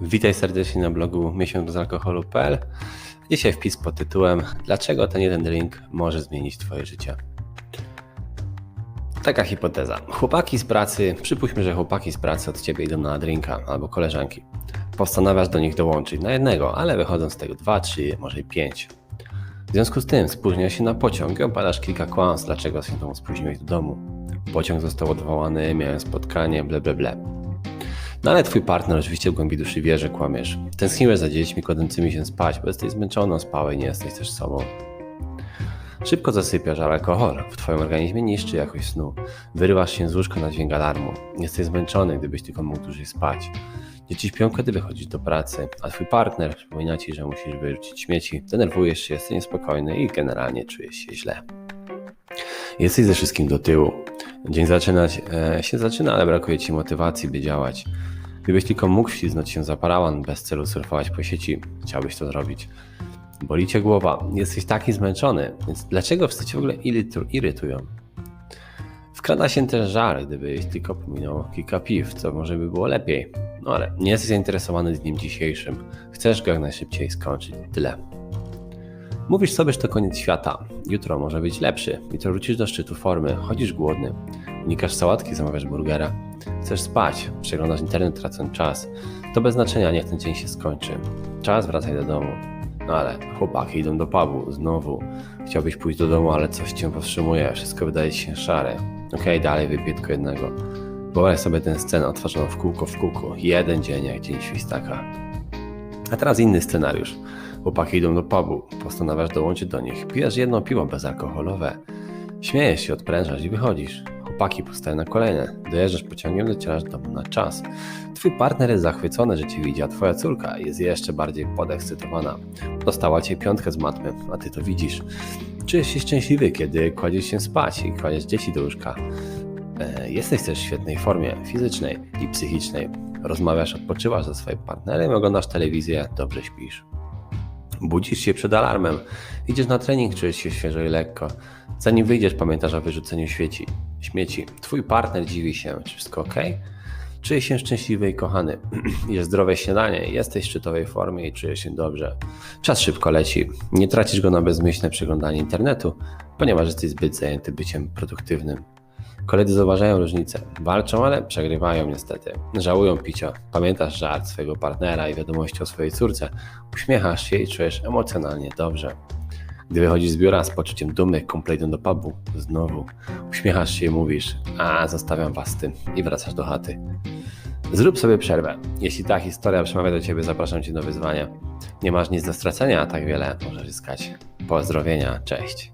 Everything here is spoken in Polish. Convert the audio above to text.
Witaj serdecznie na blogu miesiączbezalkoholu.pl. Dzisiaj wpis pod tytułem Dlaczego ten jeden drink może zmienić Twoje życie? Taka hipoteza. Chłopaki z pracy, przypuśćmy, że chłopaki z pracy od Ciebie idą na drinka albo koleżanki. Postanawiasz do nich dołączyć na jednego, ale wychodzą z tego dwa, trzy, może i pięć. W związku z tym spóźniasz się na pociąg i opadasz kilka kłamstw, dlaczego się tą spóźniłeś do domu. Pociąg został odwołany, miałem spotkanie, ble ble ble. No ale twój partner oczywiście w głębi duszy wie, że kłamiesz. Tęskniłeś za dziećmi kładącymi się spać, bo jesteś zmęczony, spałeś nie jesteś też sobą. Szybko zasypiasz, ale alkohol w twoim organizmie niszczy jakość snu. Wyrywasz się z łóżka na dźwięk alarmu. Jesteś zmęczony, gdybyś tylko mógł dłużej spać. Dzieci śpią, kiedy wychodzisz do pracy, a twój partner przypomina ci, że musisz wyrzucić śmieci. Denerwujesz się, jesteś niespokojny i generalnie czujesz się źle. Jesteś ze wszystkim do tyłu. Dzień zaczynać e, się zaczyna, ale brakuje ci motywacji, by działać. Gdybyś tylko mógł wślizgnąć się za parawan bez celu surfować po sieci, chciałbyś to zrobić. Boli cię głowa, jesteś taki zmęczony, więc dlaczego wszyscy w ogóle irytu- irytują? Wkrada się też żal, gdybyś tylko pominął kilka piw, co może by było lepiej. No ale nie jesteś zainteresowany dniem dzisiejszym. Chcesz go jak najszybciej skończyć. Tyle. Mówisz sobie, że to koniec świata. Jutro może być lepszy. Jutro wrócisz do szczytu formy, chodzisz głodny. Unikasz sałatki, zamawiasz burgera. Chcesz spać, przeglądasz internet tracąc czas. To bez znaczenia, niech ten dzień się skończy. Czas, wracaj do domu. No ale chłopaki idą do pubu, znowu. Chciałbyś pójść do domu, ale coś cię powstrzymuje. Wszystko wydaje się szare. Okej, dalej wypiję tylko jednego. Wyobraź sobie tę scenę otworzoną w kółko w kółko. Jeden dzień jak dzień świstaka. A teraz inny scenariusz. Chłopaki idą do pubu, postanawiasz dołączyć do nich. Pijesz jedno piwo bezalkoholowe. Śmiejesz się, odprężasz i wychodzisz. Chłopaki powstają na kolejne. Dojeżdżasz pociągiem, docierasz do domu na czas. Twój partner jest zachwycony, że cię widzi, a twoja córka jest jeszcze bardziej podekscytowana. Dostała cię piątkę z matmy, a ty to widzisz. Czujesz się szczęśliwy, kiedy kładziesz się spać i kładziesz dzieci do łóżka. E, Jesteś też w świetnej formie fizycznej i psychicznej. Rozmawiasz, odpoczywasz ze swoim partnerem, oglądasz telewizję, dobrze śpisz. Budzisz się przed alarmem, idziesz na trening, czujesz się świeżo i lekko. Zanim wyjdziesz, pamiętasz o wyrzuceniu świeci, śmieci. Twój partner dziwi się, czy wszystko ok? Czujesz się szczęśliwy i kochany. Jesz zdrowe śniadanie, jesteś w szczytowej formie i czujesz się dobrze. Czas szybko leci. Nie tracisz go na bezmyślne przeglądanie internetu, ponieważ jesteś zbyt zajęty byciem produktywnym. Koledzy zauważają różnicę. Walczą, ale przegrywają niestety. Żałują picia. Pamiętasz żart swojego partnera i wiadomości o swojej córce. Uśmiechasz się i czujesz emocjonalnie dobrze. Gdy wychodzisz z biura z poczuciem dumy, kumple idą do pubu, znowu. Uśmiechasz się i mówisz, a zostawiam was z tym i wracasz do chaty. Zrób sobie przerwę. Jeśli ta historia przemawia do ciebie, zapraszam cię do wyzwania. Nie masz nic do stracenia, a tak wiele możesz zyskać. Pozdrowienia, cześć.